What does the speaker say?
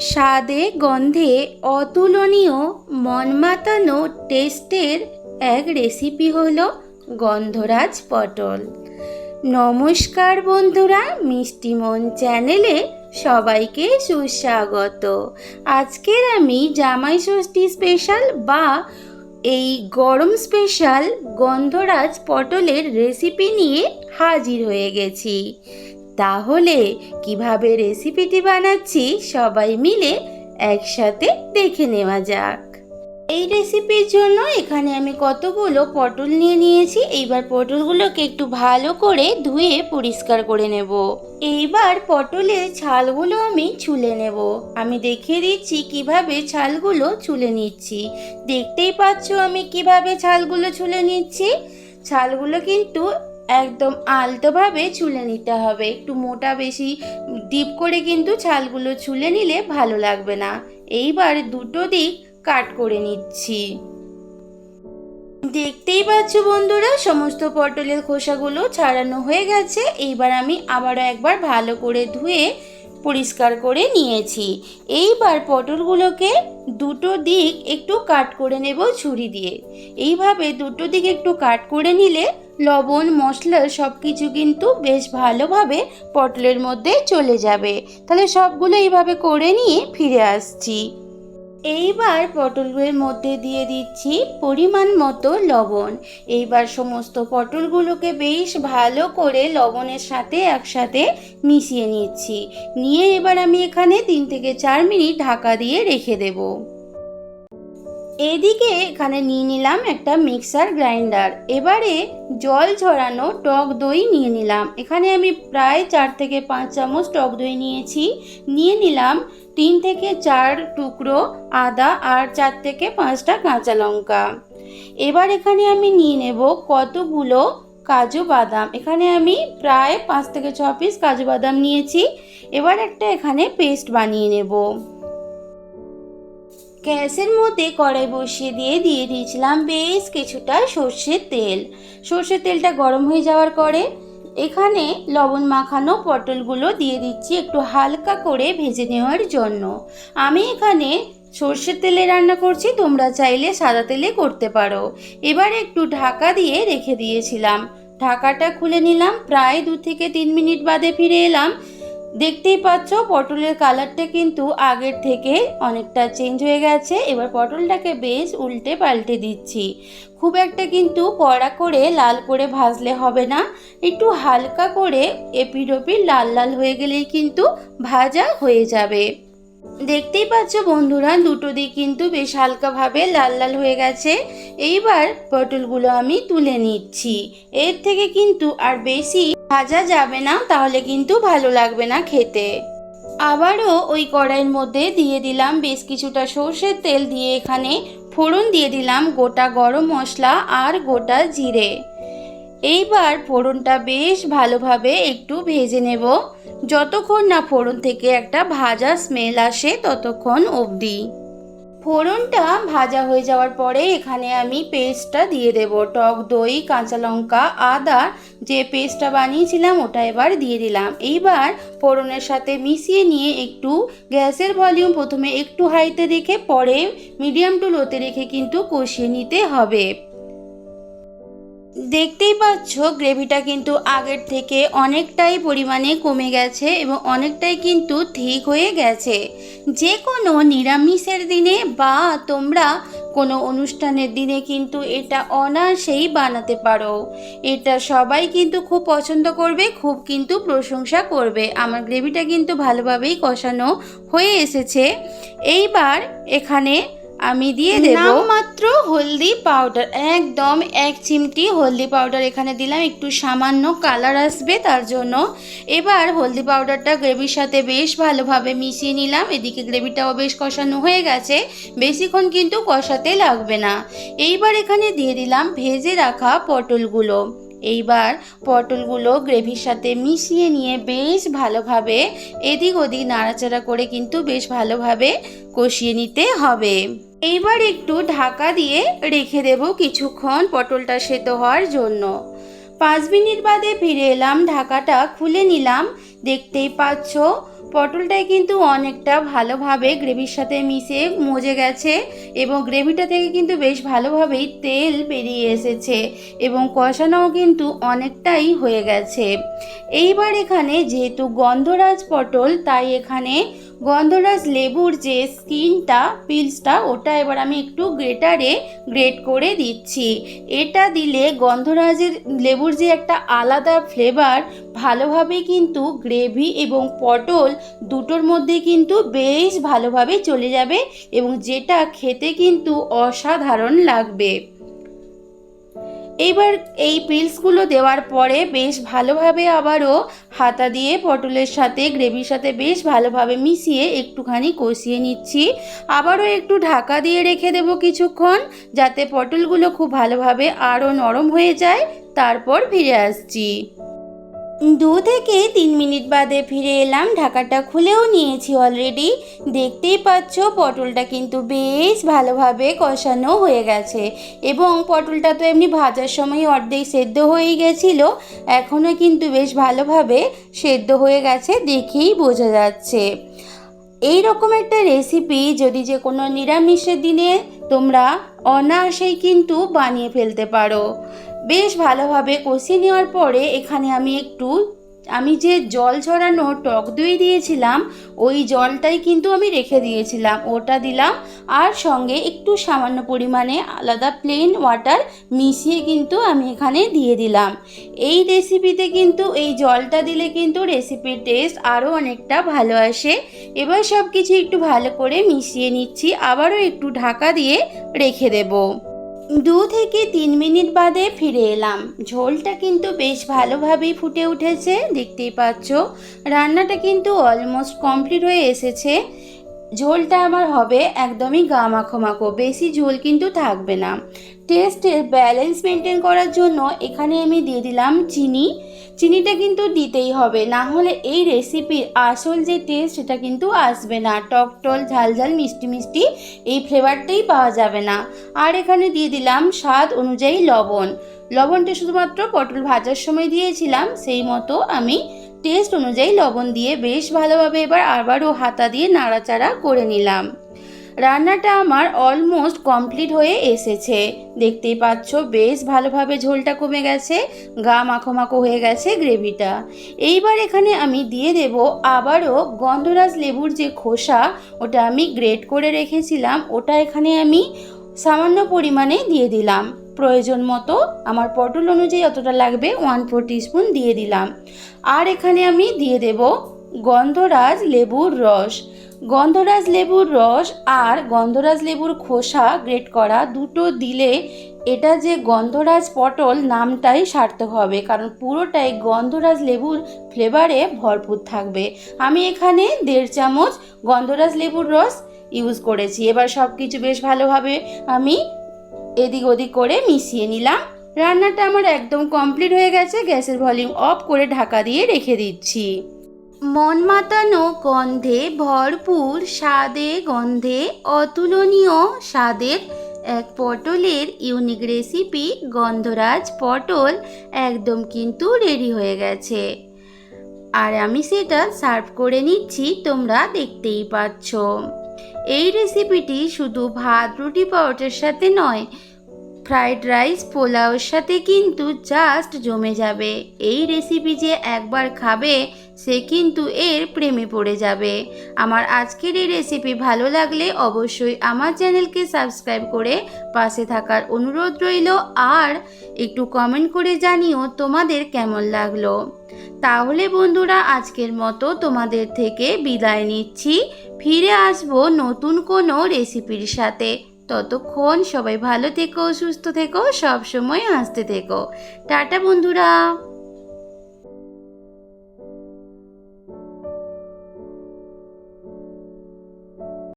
স্বাদে গন্ধে অতুলনীয় মন মাতানো টেস্টের এক রেসিপি হলো গন্ধরাজ পটল। নমস্কার বন্ধুরা, মিষ্টি মন চ্যানেলে সবাইকে সুস্বাগত। আজকের আমি জামাই ষষ্ঠী স্পেশাল বা এই গরম স্পেশাল গন্ধরাজ পটলের রেসিপি নিয়ে হাজির হয়ে গেছি। তাহলে কীভাবে রেসিপিটি বানাচ্ছি সবাই মিলে একসাথে দেখে নেওয়া যাক। এই রেসিপির জন্য এখানে আমি কতগুলো পটল নিয়ে নিয়েছি। এইবার পটলগুলোকে একটু ভালো করে ধুয়ে পরিষ্কার করে নেব। এইবার পটলের ছালগুলো আমি ছুলে নেব। আমি দেখিয়ে দিচ্ছি কীভাবে ছালগুলো ছুলে নিচ্ছি। দেখতেই পাচ্ছ আমি কীভাবে ছালগুলো ছুলে নিচ্ছি। ছালগুলো কিন্তু একদম আলতোভাবে ছুলে নিতে হবে। একটু মোটা বেশি ডিপ করে কিন্তু ছালগুলো ছুলে নিলে ভালো লাগবে না। এইবার দুটো দিক কাট করে নিচ্ছি। দেখতেই পাচ্ছ বন্ধুরা, সমস্ত পটলের খোসাগুলো ছাড়ানো হয়ে গেছে। এইবার আমি আবারও একবার ভালো করে ধুয়ে পরিষ্কার করে নিয়েছি। এইবার পটলগুলোকে দুটো দিক একটু কাট করে নেব ছুরি দিয়ে। এইভাবে দুটো দিক একটু কাট করে নিলে লবণ, মশলা সব কিছু কিন্তু বেশ ভালোভাবে পটলের মধ্যে চলে যাবে। তাহলে সবগুলো এইভাবে করে নিয়ে ফিরে আসছি। এইবার পটলগুলোর মধ্যে দিয়ে দিচ্ছি পরিমাণ মতো লবণ। এইবার সমস্ত পটলগুলোকে বেশ ভালো করে লবণের সাথে একসাথে মিশিয়ে নিচ্ছি। নিয়ে এবার আমি এখানে তিন থেকে চার মিনিট ঢাকা দিয়ে রেখে দেবো। এদিকে এখানে নিয়ে নিলাম একটা মিক্সার গ্রাইন্ডার। এবারে জল ঝরানো টক দই নিয়ে নিলাম। এখানে আমি প্রায় চার থেকে পাঁচ চামচ টক দই নিয়েছি। নিয়ে নিলাম তিন থেকে চার টুকরো আদা আর চার থেকে পাঁচটা কাঁচা লঙ্কা। এবার এখানে আমি নিয়ে নেব কতগুলো কাজু বাদাম। এখানে আমি প্রায় পাঁচ থেকে ছ পিস কাজু বাদাম নিয়েছি। এবার একটা এখানে পেস্ট বানিয়ে নেব। গ্যাসের মধ্যে কড়াই বসিয়ে দিয়ে দিয়ে দিয়েছিলাম বেশ কিছুটা সর্ষের তেল। সর্ষের তেলটা গরম হয়ে যাওয়ার পরে এখানে লবণ মাখানো পটলগুলো দিয়ে দিচ্ছি একটু হালকা করে ভেজে নেওয়ার জন্য। আমি এখানে সর্ষের তেলে রান্না করছি, তোমরা চাইলে সাদা তেলে করতে পারো। এবার একটু ঢাকা দিয়ে রেখে দিয়েছিলাম। ঢাকাটা খুলে নিলাম, প্রায় দু থেকে তিন মিনিট বাদে ফিরে এলাম। দেখতেই পাচ্ছ, পটলের কালারটা কিন্তু আগের থেকে অনেকটা চেঞ্জ হয়ে গেছে। এবার পটলটাকে বেশ উল্টে পাল্টে দিচ্ছি। খুব একটা কিন্তু কড়া করে লাল করে ভাজলে হবে না। একটু হালকা করে এপিডোপি লাল লাল হয়ে গেলেই কিন্তু ভাজা হয়ে যাবে। দেখতেই পাচ্ছ বন্ধুরা, দুটো দিক কিন্তু বেশ হালকাভাবে লাল লাল হয়ে গেছে। এইবার পটলগুলো আমি তুলে নিচ্ছি। এর থেকে কিন্তু আর বেশি ভাজা যাবে না, তাহলে কিন্তু ভালো লাগবে না খেতে। আবারও ওই কড়াইয়ের মধ্যে দিয়ে দিলাম বেশ কিছুটা সর্ষের তেল দিয়ে এখানে ফোড়ন দিয়ে দিলাম গোটা গরম মশলা আর গোটা জিরে। এইবার ফোড়নটা বেশ ভালোভাবে একটু ভেজে নেব। যতক্ষণ না ফোড়ন থেকে একটা ভাজা স্মেল আসে, ততক্ষণ অবধি। ফোড়নটা ভাজা হয়ে যাওয়ার পরে এখানে আমি পেস্টটা দিয়ে দেব। টক দই, কাঁচা লঙ্কা, আদা, যে পেস্টটা বানিয়েছিলাম ওটা এবার দিয়ে দিলাম। এইবার ফোড়নের সাথে মিশিয়ে নিয়ে একটু গ্যাসের ভলিউম প্রথমে একটু হাইতে রেখে পরে মিডিয়াম টু লোতে রেখে কিন্তু কষিয়ে নিতে হবে। দেখতেই পাচ্ছ, গ্রেভিটা কিন্তু আগের থেকে অনেকটাই পরিমাণে কমে গেছে এবং অনেকটাই কিন্তু ঠিক হয়ে গেছে। যে কোনো নিরামিষের দিনে বা তোমরা কোনো অনুষ্ঠানের দিনে কিন্তু এটা অনায়াসেই বানাতে পারো। এটা সবাই কিন্তু খুব পছন্দ করবে, খুব কিন্তু প্রশংসা করবে। আমার গ্রেভিটা কিন্তু ভালোভাবেই কষানো হয়ে এসেছে। এইবার এখানে আমি দিয়ে দেব। মাত্র হলদি পাউডার, একদম এক চিমটি হলদি পাউডার এখানে দিলাম, একটু সামান্য কালার আসবে তার জন্য। এবার হলদি পাউডারটা গ্রেভির সাথে বেশ ভালোভাবে মিশিয়ে নিলাম, এদিকে গ্রেভিটাও বেশ কষানো হয়ে গেছে, বেশিক্ষণ কিন্তু কষাতে লাগবে না। এইবার এখানে দিয়ে দিলাম ভেজে রাখা পটলগুলো। এইবার পটলগুলো গ্রেভির সাথে মিশিয়ে নিয়ে বেশ ভালোভাবে এদিক ওদিক নাড়াচাড়া করে কিন্তু বেশ ভালোভাবে কষিয়ে নিতে হবে। এইবার একটু ঢাকা দিয়ে রেখে দেব কিছুক্ষণ পটলটা সেদ্ধ হওয়ার জন্য। পাঁচ মিনিট বাদে ফিরে এলাম, ঢাকাটা খুলে নিলাম। দেখতেই পাচ্ছ, পটলটাই কিন্তু অনেকটা ভালোভাবে গ্রেভির সাথে মিশে মজে গেছে এবং গ্রেভিটা থেকে কিন্তু বেশ ভালোভাবেই তেল বেরিয়ে এসেছে এবং কষানোও কিন্তু অনেকটাই হয়ে গেছে। এইবার এখানে যেহেতু গন্ধরাজ পটল, তাই এখানে গন্ধরাজ লেবুর যে স্কিনটা, পিলসটা, ওটা এবার আমি একটু গ্রেটারে গ্রেট করে দিচ্ছি। এটা দিলে গন্ধরাজের লেবুর যে একটা আলাদা ফ্লেভার, ভালোভাবে কিন্তু গ্রেভি এবং পটল দুটোর মধ্যে কিন্তু বেশ ভালোভাবে চলে যাবে এবং যেটা খেতে কিন্তু অসাধারণ লাগবে। এইবার এই পিলসগুলো দেওয়ার পরে বেশ ভালোভাবে আবারও হাতা দিয়ে পটলের সাথে গ্রেভির সাথে বেশ ভালোভাবে মিশিয়ে একটুখানি কষিয়ে নিচ্ছি। আবারও একটু ঢাকা দিয়ে রেখে দেব কিছুক্ষণ, যাতে পটলগুলো খুব ভালোভাবে আরও নরম হয়ে যায়। তারপর ফিরে আসছি। দু থেকে তিন মিনিট বাদে ফিরে এলাম, ঢাকাটা খুলেও নিয়েছি অলরেডি দেখতেই পাচ্ছ, পটলটা কিন্তু বেশ ভালোভাবে কষানো হয়ে গেছে। এবং পটলটা তো এমনি ভাজার সময় অর্ধেক সেদ্ধ হয়েই গেছিল, এখনও কিন্তু বেশ ভালোভাবে সেদ্ধ হয়ে গেছে দেখেই বোঝা যাচ্ছে। এই রকম একটা রেসিপি যদি যে কোনো নিরামিষের দিনে তোমরা অনায়াসেই কিন্তু বানিয়ে ফেলতে পারো। বেশ ভালোভাবে কষিয়ে নেওয়ার পরে এখানে আমি একটু, আমি যে জল ঝরানো টক দই দিয়েছিলাম, ওই জলটাই কিন্তু আমি রেখে দিয়েছিলাম। ওটা দিলাম আর সঙ্গে একটু সামান্য পরিমাণে আলাদা প্লেন ওয়াটার মিশিয়ে কিন্তু আমি এখানে দিয়ে দিলাম। এই রেসিপিতে কিন্তু, এই জলটা দিলে কিন্তু রেসিপির টেস্ট আরও অনেকটা ভালো আসে। এবার সব কিছু একটু ভালো করে মিশিয়ে নিচ্ছি, আবারও একটু ঢাকা দিয়ে রেখে দেবো। দু থেকে তিন মিনিট বাদে ফিরে এলাম। ঝোলটা কিন্তু বেশ ভালোভাবেই ফুটে উঠেছে, দেখতেই পাচ্ছ। রান্নাটা কিন্তু অলমোস্ট কমপ্লিট হয়ে এসেছে। ঝোলটা আমার হবে একদমই গা মাখো মাখো বেশি ঝোল কিন্তু থাকবে না। টেস্টের ব্যালেন্স মেনটেন করার জন্য এখানে আমি দিয়ে দিলাম চিনি। চিনিটা কিন্তু দিতেই হবে, না হলে এই রেসিপির আসল যে টেস্ট সেটা কিন্তু আসবে না। টক টল, ঝাল ঝাল, মিষ্টি মিষ্টি, এই ফ্লেভারটাই পাওয়া যাবে না। আর এখানে দিয়ে দিলাম স্বাদ অনুযায়ী লবণ। লবণটা শুধুমাত্র পটল ভাজার সময় দিয়েছিলাম, সেই মতো আমি টেস্ট অনুযায়ী লবণ দিয়ে বেশ ভালোভাবে এবার আবারও হাতা দিয়ে নাড়াচাড়া করে নিলাম। রান্নাটা আমার অলমোস্ট কমপ্লিট হয়ে এসেছে। দেখতেই পাচ্ছ, বেশ ভালোভাবে ঝোলটা কমে গেছে, গা মাখো মাখো হয়ে গেছে গ্রেভিটা। এইবার এখানে আমি দিয়ে দেব আবারও গন্ধরাজ লেবুর যে খোসা, ওটা আমি গ্রেট করে রেখেছিলাম, ওটা এখানে আমি সামান্য পরিমাণে দিয়ে দিলাম। প্রয়োজন মতো আমার পটল অনুযায়ী অতটা লাগবে ওয়ান ফোর টিস্পুন দিয়ে দিলাম। আর এখানে আমি দিয়ে দেব গন্ধরাজ লেবুর রস। গন্ধরাজ লেবুর রস আর গন্ধরাজ লেবুর খোসা গ্রেট করা দুটো দিলে এটা যে গন্ধরাজ পটল নামটাই সার্থক হবে, কারণ পুরোটাই গন্ধরাজ লেবুর ফ্লেভারে ভরপুর থাকবে। আমি এখানে দেড় চামচ গন্ধরাজ লেবুর রস ইউজ করেছি। এবার সব কিছু বেশ ভালোভাবে আমি এদিক ওদিক করে মিশিয়ে নিলাম। রান্নাটা আমার একদম কমপ্লিট হয়ে গেছে, গ্যাসের ভলিউম অফ করে ঢাকা দিয়ে রেখে দিচ্ছি। মন মাতানো গন্ধে ভরপুর স্বাদে গন্ধে অতুলনীয় স্বাদের এক পটলের ইউনিক রেসিপি গন্ধরাজ পটল একদম কিন্তু রেডি হয়ে গেছে। আর আমি সেটা সার্ভ করে নিচ্ছি, তোমরা দেখতেই পাচ্ছ। এই রেসিপিটি শুধু ভাত, রুটি পাউডার সাথে নয় ফ্রাইড রাইস পোলাওর সাথে কিন্তু জাস্ট জমে যাবে। এই রেসিপি যে একবার খাবে সে কিন্তু এর প্রেমে পড়ে যাবে। আমার আজকের এই রেসিপি ভালো লাগলে অবশ্যই আমার চ্যানেলকে সাবস্ক্রাইব করে পাশে থাকার অনুরোধ রইল আর একটু কমেন্ট করে জানিও তোমাদের কেমন লাগল। তাহলে বন্ধুরা, আজকের মতো তোমাদের থেকে বিদায় নিচ্ছি। ফিরে আসব নতুন কোনো রেসিপির সাথে। ততক্ষণ সবাই ভালো থেকো, সুস্থ থেকো সব সময় হাসতে থেকো। টাটা বন্ধুরা!